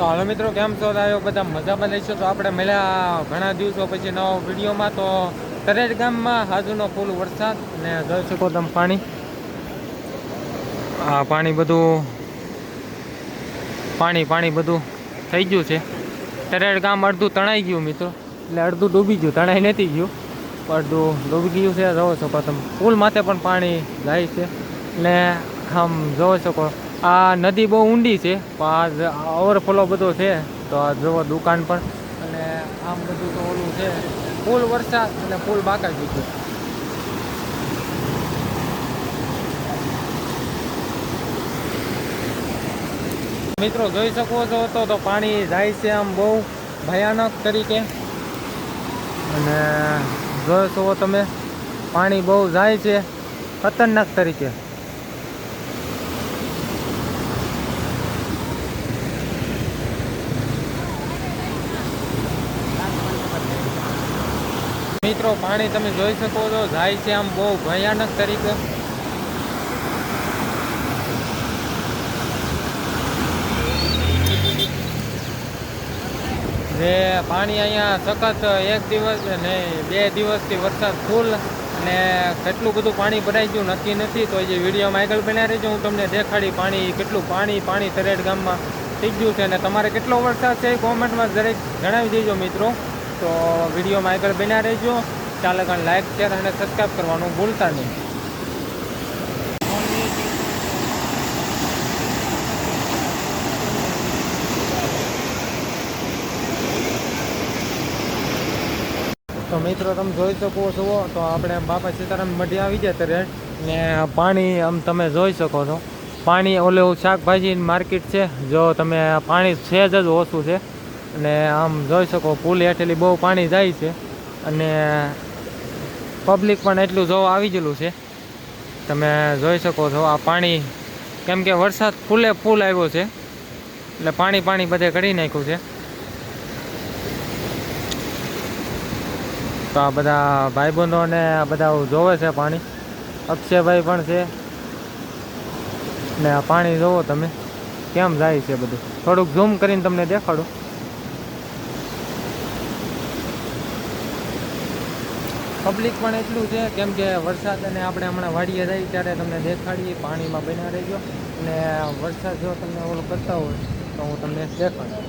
તો હાલો મિત્રો, કેમ છો? આવ્યો બધા મજામાં લઈશું તો આપણે મળ્યા ઘણા દિવસો પછી નવો વિડીયોમાં. તો તરેજ ગામમાં હાજુનો ફૂલ વરસાદ ને જોઈ શકો તમે પાણી. આ પાણી બધું, પાણી પાણી બધું થઈ ગયું છે. તરેડ ગામ અડધું તણાઈ ગયું મિત્રો. એટલે અડધું ડૂબી ગયું, તણાઈ નથી ગયું. અડધું ડૂબી ગયું છે. જોવો શકો તમે. પુલ માથે પણ પાણી જાય છે. ને આમ જોઈ શકો આ નદી બહુ ઊંડી છે, પણ આ ઓવરફ્લો બધો છે, તો આ જોવો દુકાન પણ. અને આમ બધું તો ઓલું છે, ફૂલ વરસાદ અને ફૂલ બાકા ગયું મિત્રો, જોઈ શકો છો, તો તો પાણી જાય છે આમ બહુ ભયાનક તરીકે. અને જોઈ શકો તમે, પાણી બહુ જાય છે, ખતરનાક તરીકે. મિત્રો, પાણી તમે જોઈ શકો છો, જાય છે આમ બહુ ભયાનક તરીકે. જે પાણી અહીંયા સખત એક દિવસ ને બે દિવસથી વરસાદ ફૂલ અને કેટલું બધું પાણી ભરાઈ ગયું નક્કી નથી, તો જે વિડીયોમાં આગળ બનાવી રહેજો. હું તમને દેખાડી પાણી, કેટલું પાણી પાણી તરેડ ગામમાં થઈ ગયું છે અને તમારે કેટલો વરસાદ છે એ કોમેન્ટમાં દરેક જણાવી દેજો મિત્રો. તો વિડીયોમાં આગળ બન્યા રહેજો. ચાલે કાન લાઈક શેર અને સબસ્ક્રાઈબ કરવાનું ભૂલતા નહીં. તો મિત્રો, તમે જોઈ શકો છો. તો આપણે બાપા સીતારામ મઢી આવી જાય ત્યારે ને પાણી આમ તમે જોઈ શકો છો. પાણી ઓલું શાકભાજી માર્કેટ છે. જો તમે પાણી સહેજ જ ઓછું છે. અને આમ જોઈ શકો પુલ હેઠેલી બહુ પાણી જાય છે અને પબ્લિક પણ એટલું જોવા આવી ગયેલું છે. તમે જોઈ શકો છો આ પાણી, કેમ કે વરસાદ ફૂલે ફૂલ આવ્યો છે, એટલે પાણી પાણી બધે કરી નાખ્યું છે. તો આ બધા ભાઈબંધોને આ બધા જોવે છે પાણી. અક્ષયભાઈ પણ છે. ને આ પાણી જોવો તમે, કેમ જાય છે બધું? થોડુંક ઝૂમ કરીને તમને દેખાડું. પબ્લિક પણ એટલું છે, કેમ કે વરસાદ અને આપણે હમણાં વાડીએ જઈએ ત્યારે તમને દેખાડીએ, પાણીમાં બન્યા ગયો અને વરસાદ જો તમને ઓલું કરતા હોય, તો હું તમને દેખાડું.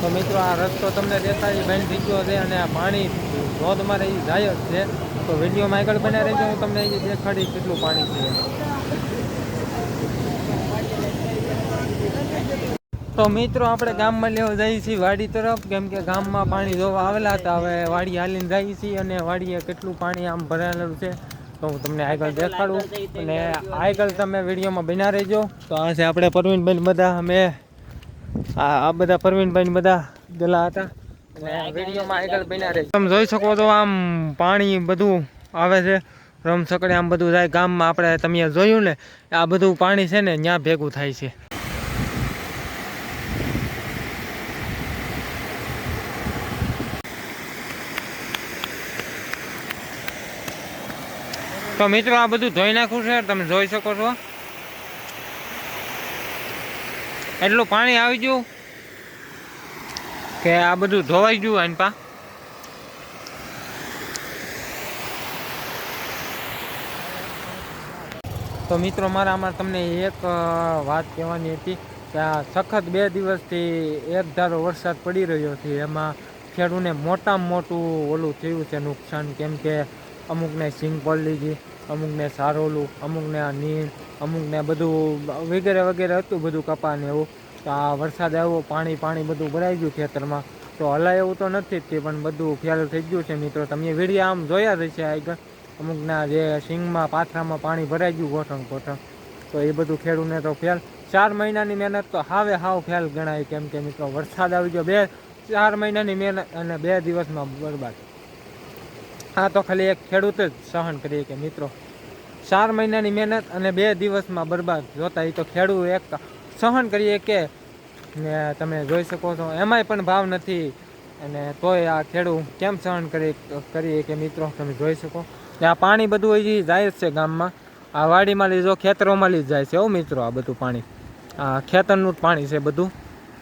તો મિત્રો આ રસ્તો તમને દેખાય થઈ ગયો છે અને આ પાણી ધોધમાં રહી જાય જ છે. તો વિડીયોમાં આગળ બન્યા રહેજો, હું તમને એ દેખાડી કેટલું પાણી છે. તો મિત્રો આપણે ગામમાં લેવા જઈએ છીએ વાડી તરફ, કેમ કે ગામમાં પાણી જોવા આવેલા હતા. હવે વાડી હાલીને જઈએ છીએ અને વાડીએ કેટલું પાણી આમ ભરાયેલું છે, તો હું તમને આગળ દેખાડું. અને આગળ તમે વિડીયોમાં બન્યા રહેજો. તો આ છે આપણે પરવીનબેન બધા. અમે આ આ બધા પરવીનભાઈ બધા ગયેલા હતા. તમે જોઈ શકો તો આમ પાણી બધું આવે છે. રમસકડે આમ બધું જાય. ગામમાં આપણે તમે જોયું ને આ બધું પાણી છે ને ત્યાં ભેગું થાય છે. તો મિત્રો આ બધું ધોઈ નાખું છે. તમે જોઈ શકો છો. એટલું પાણી આવી ગયું કે આ બધું ધોવાઈ ગયું આની પા. તો મિત્રો, મારા આમાં તમને એક વાત કહેવાની હતી કે આ સખત બે દિવસથી એક ધારો વરસાદ પડી રહ્યો છે, એમાં ખેડૂને મોટામાં મોટું ઓલું થયું છે નુકસાન, કેમ કે અમુકને સિંગ પડી ગઈ. અમુકને સારોલું, અમુકને આ નીણ, અમુકને બધું વગેરે વગેરે હતું બધું કપાને એવું. તો આ વરસાદ આવ્યો, પાણી પાણી બધું ભરાઈ ગયું ખેતરમાં. તો હલાય એવું તો નથી જ તે, પણ બધું ફેલ થઈ ગયું છે મિત્રો. તમે વીડિયા આમ જોયા જ છે આગળ. અમુકના જે સિંગમાં પાથરામાં પાણી ભરાઈ ગયું ગોઠણ ગોઠણ. તો એ બધું ખેડૂને તો ફેલ ચાર મહિનાની મહેનત તો હાવે હાવ ફેલ ગણાય કેમ કે મિત્રો, વરસાદ આવી ગયો બે, ચાર મહિનાની મહેનત અને બે દિવસમાં બરબાદ. આ તો ખાલી એક ખેડૂત જ સહન કરીએ કે મિત્રો. ચાર મહિનાની મહેનત અને બે દિવસમાં બરબાદ. જોતા એ તો ખેડૂત એક સહન કરીએ કે તમે જોઈ શકો છો, એમાંય પણ ભાવ નથી. અને તોય આ ખેડૂત કેમ સહન કરી, કરીએ કે મિત્રો, તમે જોઈ શકો. આ પાણી બધું હજી જાય જ છે ગામમાં. આ વાડીમાં લીધો ખેતરોમાં લીધ જાય છે એવું મિત્રો આ બધું પાણી. આ ખેતરનું જ પાણી છે બધું.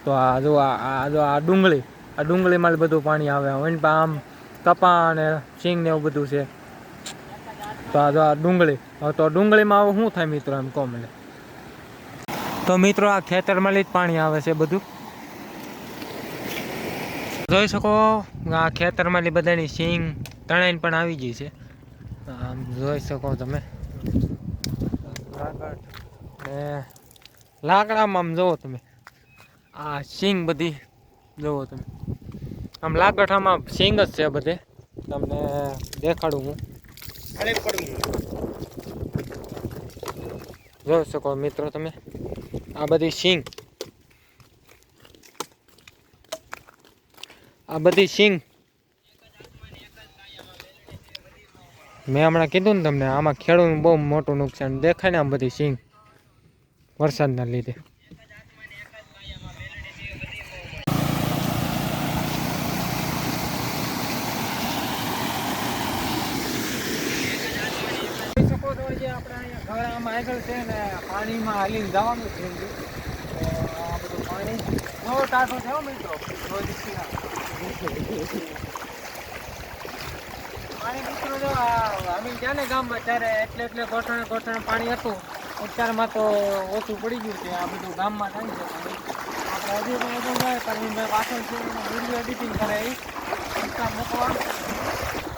તો આ જો આ જો આ ડુંગળી, આ ડુંગળીમાં બધું પાણી આવે. આમ કપા અને સિંગ ને એવું બધું છે. તો આ જો આ ડુંગળી. તો ડુંગળીમાં આવું શું થાય મિત્રો એમ કહો મને? તો મિત્રો આ ખેતરમાં જ પાણી આવે છે બધું. જોઈ શકો આ ખેતરમાં બધાની સિંગ તણાઈને પણ આવી ગઈ છે. આમ જોઈ શકો તમે. ને લાકડામાં આમ જુઓ તમે. આ સિંગ બધી જુઓ તમે. આમ લાકડામાં સિંગ જ છે બધે. તમને દેખાડું હું. જોઈ શકો મિત્રો તમે? આ બધી સિંગ. આ બધી સિંગ. મેં હમણાં કીધું ને તમને આમાં ખેડૂતનું બહુ મોટું નુકસાન દેખાય ને આમ બધી સિંગ વરસાદના લીધે જોઈ શકો છો જે આમાં આગળ છે ને પાણીમાં હાલીને જવાનું છે. આ પાણી નવો ટાંકો થયો મિત્રો. પાણી મિત્રો જો અમે ગયા ને ગામમાં ત્યારે એટલે એટલે ગોઠણે ગોઠણે પાણી હતું. અત્યારમાં તો ઓછું પડી ગયું છે. આ બધું ગામમાં થાય છે આપણે હજી પણ બધું જાય પરવીનભાઈ પાછળ છે વીડિયો એડિટિંગ કરે એ મૂકવા.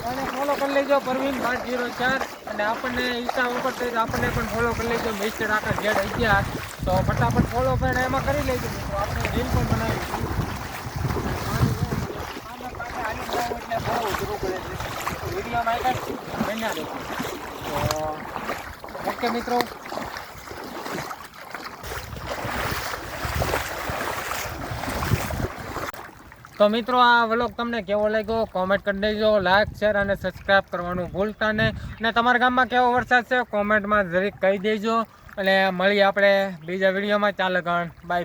અને ફોલો કરી લેજો, પરવીન પાંચ જીરો ચાર. અને આપણને ઇન્સ્ટા ઉપર તો આપણને પણ ફોલો કરી લેજો. મિસ્ટર આકાશ જેડ અગિયાર તો ફટાફટ ફોલો પણ એમાં કરી લેજો. તો આપણે રીલ પણ રહેજો. તો ઓકે મિત્રો. તો મિત્રો, આ વ્લોગ તમને કેવો લાગ્યો? કોમેન્ટ કરી દેજો લાઇક શેર અને સબસ્ક્રાઈબ કરવાનું ભૂલતા નહીં. અને તમારા ગામમાં કેવો વરસાદ છે? કોમેન્ટમાં જરીક કહી દેજો. અને મળીએ આપણે બીજા વિડીયોમાં ચાલો, ગણ. Bye bye